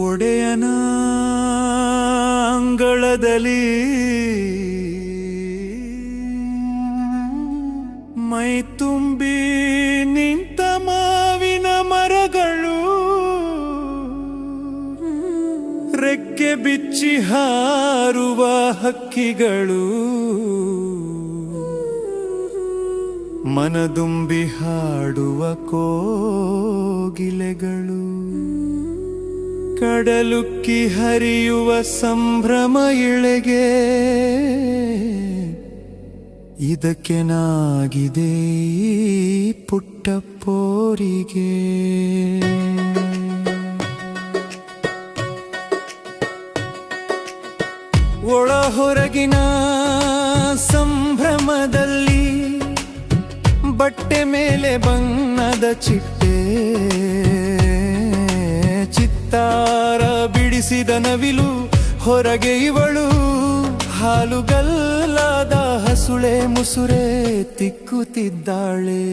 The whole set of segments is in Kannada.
ಒಡೆಯನ ಅಂಗಳದಲ್ಲಿ ಮೈ ತುಂಬಿ ನಿಂತ ರೆಕ್ಕೆ ಬಿಚ್ಚಿ ಹಾರುವ ಹಕ್ಕಿಗಳು. ಮನದುಂಬಿ ಹಾಡುವ ಕೋಗಿಲೆಗಳು. ಕಡಲುಕ್ಕಿ ಹರಿಯುವ ಸಂಭ್ರಮ ಇಳೆಗೆ. ಇದಕ್ಕೆನಾಗಿದೆ ಈ ಪುಟ್ಟ ಪೋರಿಗೆ. ಹೊರಗಿನ ಸಂಭ್ರಮದಲ್ಲಿ ಬಟ್ಟೆ ಮೇಲೆ ಬಣ್ಣದ ಚಿಟ್ಟೆ, ಚಿತ್ತಾರ ಬಿಡಿಸಿದ ನವಿಲು ಹೊರಗೆ ಇವಳು, ಹಾಲುಗಲ್ಲಾದ ಹಸುಳೆ ಮುಸುರೆ ತಿಕ್ಕುತ್ತಿದ್ದಾಳೆ.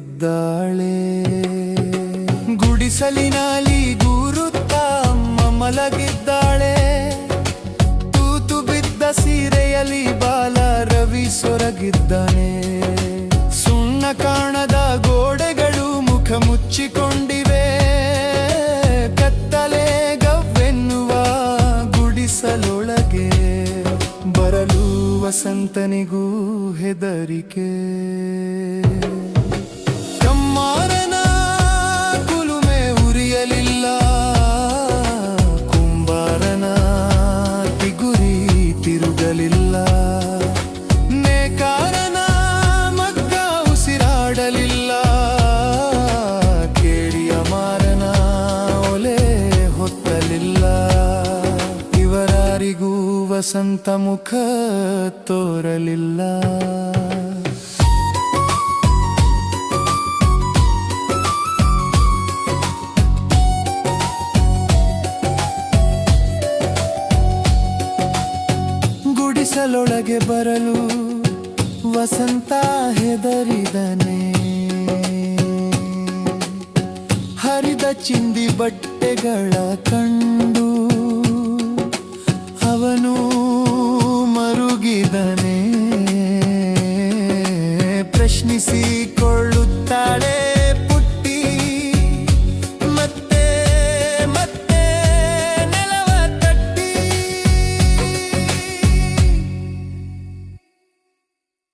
ನೋಡುತ್ತಿದ್ದಾಳೆ ಗುಡಿಸಲಿನಲ್ಲಿ ಗೂರುತ್ತ ಅಮ್ಮ ಮಲಗಿದ್ದಾಳೆ. ತೂತು ಬಿದ್ದ ಸೀರೆಯಲ್ಲಿ ಬಾಲ ರವಿ ಸೊರಗಿದ್ದಾನೆ. ಸುಣ್ಣ ಕಾಣದ ಗೋಡೆಗಳು ಮುಖ ಮುಚ್ಚಿಕೊಂಡಿವೆ. ಕತ್ತಲೆ ಗವ್ವೆನ್ನುವ ಗುಡಿಸಲೊಳಗೆ ಬರಲು ವಸಂತನಿಗೂ ಹೆದರಿಕೆ. ವಸಂತ ಮುಖ ತೋರಲಿಲ್ಲ. ಗುಡಿಸಲೊಳಗೆ ಬರಲು ವಸಂತ ಹೆದರಿದನೆ. ಹರಿದ ಚಿಂದಿ ಬಟ್ಟೆಗಳ Deixe-me se